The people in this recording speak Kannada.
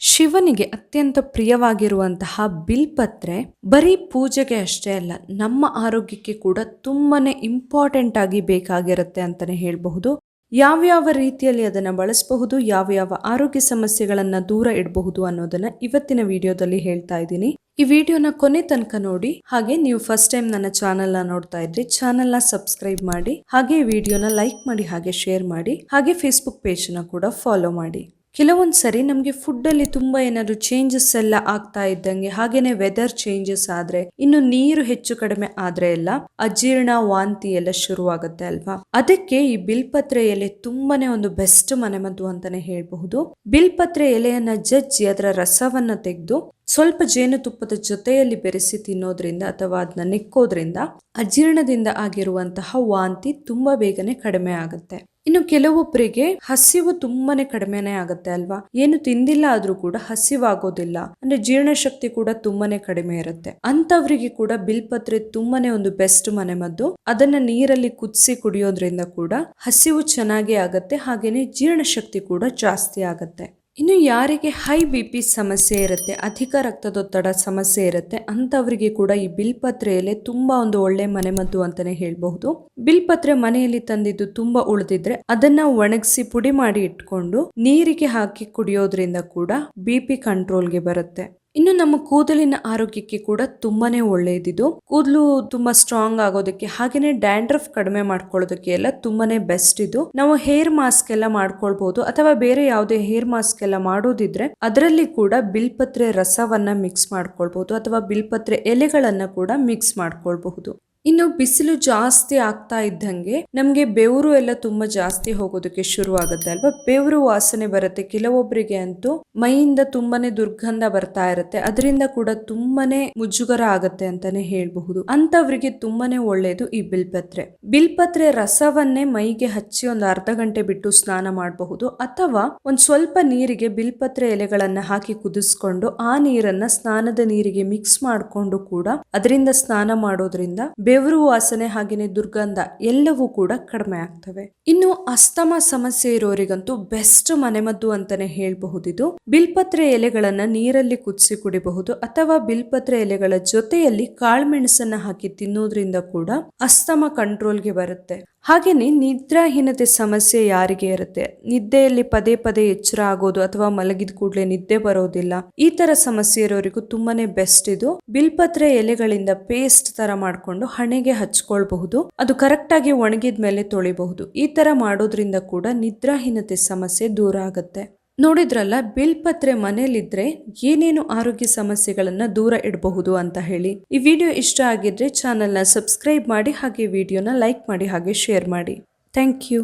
ಶಿವನಿಗೆ ಅತ್ಯಂತ ಪ್ರಿಯವಾಗಿರುವಂತಹ ಬಿಲ್ಪತ್ರೆ ಬರೀ ಪೂಜೆಗೆ ಅಷ್ಟೇ ಅಲ್ಲ, ನಮ್ಮ ಆರೋಗ್ಯಕ್ಕೆ ಕೂಡ ತುಂಬಾನೇ ಇಂಪಾರ್ಟೆಂಟ್ ಆಗಿ ಬೇಕಾಗಿರುತ್ತೆ ಅಂತಾನೆ ಹೇಳಬಹುದು. ಯಾವ್ಯಾವ ರೀತಿಯಲ್ಲಿ ಅದನ್ನ ಬಳಸಬಹುದು ಯಾವ ಆರೋಗ್ಯ ಸಮಸ್ಯೆಗಳನ್ನ ದೂರ ಇಡಬಹುದು ಅನ್ನೋದನ್ನ ಇವತ್ತಿನ ವಿಡಿಯೋದಲ್ಲಿ ಹೇಳ್ತಾ ಇದ್ದೀನಿ. ಈ ವಿಡಿಯೋನ ಕೊನೆ ತನಕ ನೋಡಿ, ಹಾಗೆ ನೀವು ಫಸ್ಟ್ ಟೈಮ್ ನನ್ನ ಚಾನೆಲ್ನ ನೋಡ್ತಾ ಇದ್ರಿ ಚಾನೆಲ್ನ ಸಬ್ಸ್ಕ್ರೈಬ್ ಮಾಡಿ, ಹಾಗೆ ವಿಡಿಯೋನ ಲೈಕ್ ಮಾಡಿ, ಹಾಗೆ ಶೇರ್ ಮಾಡಿ, ಹಾಗೆ ಫೇಸ್ಬುಕ್ ಪೇಜ್ನ ಕೂಡ ಫಾಲೋ ಮಾಡಿ. ಕೆಲವೊಂದು ಸರಿ ನಮಗೆ ಫುಡ್ ಅಲ್ಲಿ ತುಂಬಾ ಏನಾದ್ರು ಚೇಂಜಸ್ ಎಲ್ಲ ಆಗ್ತಾ ಇದ್ದಂಗೆ, ಹಾಗೇನೆ ವೆದರ್ ಚೇಂಜಸ್ ಆದ್ರೆ, ಇನ್ನು ನೀರು ಹೆಚ್ಚು ಕಡಿಮೆ ಆದ್ರೆ ಎಲ್ಲ ಅಜೀರ್ಣ ವಾಂತಿ ಎಲ್ಲ ಶುರುವಾಗುತ್ತೆ ಅಲ್ವಾ? ಅದಕ್ಕೆ ಈ ಬಿಲ್ಪತ್ರೆ ಎಲೆ ತುಂಬಾನೇ ಒಂದು ಬೆಸ್ಟ್ ಮನೆಮದ್ದು ಅಂತಾನೆ ಹೇಳಬಹುದು. ಬಿಲ್ಪತ್ರೆ ಎಲೆಯನ್ನ ಜಜ್ಜಿ ಅದರ ರಸವನ್ನ ತೆಗೆದು, ಸ್ವಲ್ಪ ಜೇನುತುಪ್ಪದ ಜೊತೆಯಲ್ಲಿ ಬೆರೆಸಿ ತಿನ್ನೋದ್ರಿಂದ ಅಥವಾ ಅದನ್ನ ನೆಕ್ಕೋದ್ರಿಂದ ಅಜೀರ್ಣದಿಂದ ಆಗಿರುವಂತಹ ವಾಂತಿ ತುಂಬಾ ಬೇಗನೆ ಕಡಿಮೆ ಆಗುತ್ತೆ. ಇನ್ನು ಕೆಲವೊಬ್ಬರಿಗೆ ಹಸಿವು ತುಂಬಾನೇ ಕಡಿಮೆನೆ ಆಗುತ್ತೆ ಅಲ್ವಾ? ಏನು ತಿಂದಿಲ್ಲ ಆದ್ರೂ ಕೂಡ ಹಸಿವಾಗೋದಿಲ್ಲ. ಅಂದ್ರೆ ಜೀರ್ಣಶಕ್ತಿ ಕೂಡ ತುಂಬಾನೇ ಕಡಿಮೆ ಇರುತ್ತೆ. ಅಂತವರಿಗೆ ಕೂಡ ಬಿಲ್ಪತ್ರೆ ತುಂಬಾನೇ ಒಂದು ಬೆಸ್ಟ್ ಮನೆಮದ್ದು ಅದನ್ನ ನೀರಲ್ಲಿ ಕುದಿಸಿ ಕುಡಿಯೋದ್ರಿಂದ ಕೂಡ ಹಸಿವು ಚೆನ್ನಾಗಿ ಆಗತ್ತೆ. ಹಾಗೇನೆ ಜೀರ್ಣಶಕ್ತಿ ಕೂಡ ಜಾಸ್ತಿ ಆಗತ್ತೆ. ಇನ್ನು ಯಾರಿಗೆ ಹೈ ಬಿ ಪಿ ಸಮಸ್ಯೆ ಇರುತ್ತೆ, ಅಧಿಕ ರಕ್ತದೊತ್ತಡ ಸಮಸ್ಯೆ ಇರುತ್ತೆ ಅಂತವರಿಗೆ ಕೂಡ ಈ ಬಿಲ್ಪತ್ರೆಯಲ್ಲೇ ತುಂಬ ಒಂದು ಒಳ್ಳೆ ಮನೆಮದ್ದು ಅಂತಾನೆ ಹೇಳಬಹುದು. ಬಿಲ್ಪತ್ರೆ ಮನೆಯಲ್ಲಿ ತಂದಿದ್ದು ತುಂಬಾ ಉಳಿದಿದ್ರೆ ಅದನ್ನ ಒಣಗಿಸಿ ಪುಡಿ ಮಾಡಿ ಇಟ್ಕೊಂಡು ನೀರಿಗೆ ಹಾಕಿ ಕುಡಿಯೋದ್ರಿಂದ ಕೂಡ ಬಿ ಪಿ ಕಂಟ್ರೋಲ್ಗೆ ಬರುತ್ತೆ. ಇನ್ನು ನಮ್ಮ ಕೂದಲಿನ ಆರೋಗ್ಯಕ್ಕೆ ಕೂಡ ತುಂಬಾನೇ ಒಳ್ಳೆಯದಿದು. ಕೂದಲು ತುಂಬಾ ಸ್ಟ್ರಾಂಗ್ ಆಗೋದಕ್ಕೆ ಹಾಗೇನೆ ಡ್ಯಾಂಡ್ರಫ್ ಕಡಿಮೆ ಮಾಡ್ಕೊಳ್ಳೋದಕ್ಕೆ ಎಲ್ಲ ತುಂಬಾನೇ ಬೆಸ್ಟ್ ಇದು. ನಾವು ಹೇರ್ ಮಾಸ್ಕ್ ಎಲ್ಲ ಮಾಡ್ಕೊಳ್ಬಹುದು ಅಥವಾ ಬೇರೆ ಯಾವುದೇ ಹೇರ್ ಮಾಸ್ಕ್ ಎಲ್ಲ ಮಾಡೋದಿದ್ರೆ ಅದರಲ್ಲಿ ಕೂಡ ಬಿಲ್ಪತ್ರೆ ರಸವನ್ನ ಮಿಕ್ಸ್ ಮಾಡ್ಕೊಳ್ಬಹುದು ಅಥವಾ ಬಿಲ್ಪತ್ರೆ ಎಲೆಗಳನ್ನ ಕೂಡ ಮಿಕ್ಸ್ ಮಾಡ್ಕೊಳ್ಬಹುದು. ಇನ್ನು ಬಿಸಿಲು ಜಾಸ್ತಿ ಆಗ್ತಾ ಇದ್ದಂಗೆ ನಮ್ಗೆ ಬೆವರು ಎಲ್ಲ ತುಂಬಾ ಜಾಸ್ತಿ ಹೋಗೋದಕ್ಕೆ ಶುರು ಆಗುತ್ತೆ ಅಲ್ವಾ? ಬೆವರು ವಾಸನೆ ಬರುತ್ತೆ. ಕೆಲವೊಬ್ಬರಿಗೆ ಅಂತೂ ಮೈಯಿಂದ ತುಂಬಾನೇ ದುರ್ಗಂಧ ಬರ್ತಾ ಇರುತ್ತೆ. ಅದರಿಂದ ಕೂಡ ತುಂಬಾನೇ ಮುಜುಗರ ಆಗತ್ತೆ ಅಂತಾನೆ ಹೇಳ್ಬಹುದು. ಅಂತವ್ರಿಗೆ ತುಂಬಾನೇ ಒಳ್ಳೆಯದು ಈ ಬಿಲ್ಪತ್ರೆ. ಬಿಲ್ಪತ್ರೆ ರಸವನ್ನೇ ಮೈಗೆ ಹಚ್ಚಿ ಒಂದು ಅರ್ಧ ಗಂಟೆ ಬಿಟ್ಟು ಸ್ನಾನ ಮಾಡಬಹುದು. ಅಥವಾ ಒಂದ್ ಸ್ವಲ್ಪ ನೀರಿಗೆ ಬಿಲ್ಪತ್ರೆ ಎಲೆಗಳನ್ನ ಹಾಕಿ ಕುದಿಸ್ಕೊಂಡು ಆ ನೀರನ್ನ ಸ್ನಾನದ ನೀರಿಗೆ ಮಿಕ್ಸ್ ಮಾಡಿಕೊಂಡು ಕೂಡ ಅದರಿಂದ ಸ್ನಾನ ಮಾಡೋದ್ರಿಂದ ಬೆವರು ವಾಸನೆ ಹಾಗೇನೆ ದುರ್ಗಂಧ ಎಲ್ಲವೂ ಕೂಡ ಕಡಿಮೆ ಆಗ್ತವೆ. ಇನ್ನು ಅಸ್ತಮ ಸಮಸ್ಯೆ ಇರೋರಿಗಂತೂ ಬೆಸ್ಟ್ ಮನೆಮದ್ದು ಅಂತಾನೆ ಹೇಳಬಹುದಿದು. ಬಿಲ್ಪತ್ರೆ ಎಲೆಗಳನ್ನ ನೀರಲ್ಲಿ ಕುದಿಸಿ ಕುಡಿಬಹುದು ಅಥವಾ ಬಿಲ್ಪತ್ರೆ ಎಲೆಗಳ ಜೊತೆಯಲ್ಲಿ ಕಾಳುಮೆಣಸನ್ನ ಹಾಕಿ ತಿನ್ನೋದ್ರಿಂದ ಕೂಡ ಅಸ್ತಮ ಕಂಟ್ರೋಲ್ಗೆ ಬರುತ್ತೆ. ಹಾಗೇನೆ ನಿದ್ರಾಹೀನತೆ ಸಮಸ್ಯೆ ಯಾರಿಗೆ ಇರುತ್ತೆ? ನಿದ್ದೆಯಲ್ಲಿ ಪದೇ ಪದೇ ಎಚ್ಚರ ಆಗೋದು ಅಥವಾ ಮಲಗಿದ ಕೂಡಲೇ ನಿದ್ದೆ ಬರೋದಿಲ್ಲ, ಈ ತರ ಸಮಸ್ಯೆ ಇರೋರಿಗೂ ತುಂಬಾನೇ ಬೆಸ್ಟ್ ಇದು. ಬಿಲ್ಪತ್ರೆ ಎಲೆಗಳಿಂದ ಪೇಸ್ಟ್ ತರ ಮಾಡ್ಕೊಂಡು ಹಣೆಗೆ ಹಚ್ಕೊಳ್ಬಹುದು, ಅದು ಕರೆಕ್ಟ್ ಆಗಿ ಒಣಗಿದ ಮೇಲೆ ತೊಳಿಬಹುದು. ಈ ತರ ಮಾಡೋದ್ರಿಂದ ಕೂಡ ನಿದ್ರಾಹೀನತೆ ಸಮಸ್ಯೆ ದೂರ ಆಗುತ್ತೆ. ನೋಡಿದ್ರಲ್ಲ ಬಿಲ್ಪತ್ರೆ ಮನೇಲಿದ್ರೆ ಏನೇನು ಆರೋಗ್ಯ ಸಮಸ್ಯೆಗಳನ್ನು ದೂರ ಇಡಬಹುದು ಅಂತ ಹೇಳಿ. ಈ ವಿಡಿಯೋ ಇಷ್ಟ ಆಗಿದ್ರೆ ಚಾನೆಲ್ನ ಸಬ್ಸ್ಕ್ರೈಬ್ ಮಾಡಿ, ಹಾಗೆ ವಿಡಿಯೋನ ಲೈಕ್ ಮಾಡಿ, ಹಾಗೆ ಶೇರ್ ಮಾಡಿ. Thank you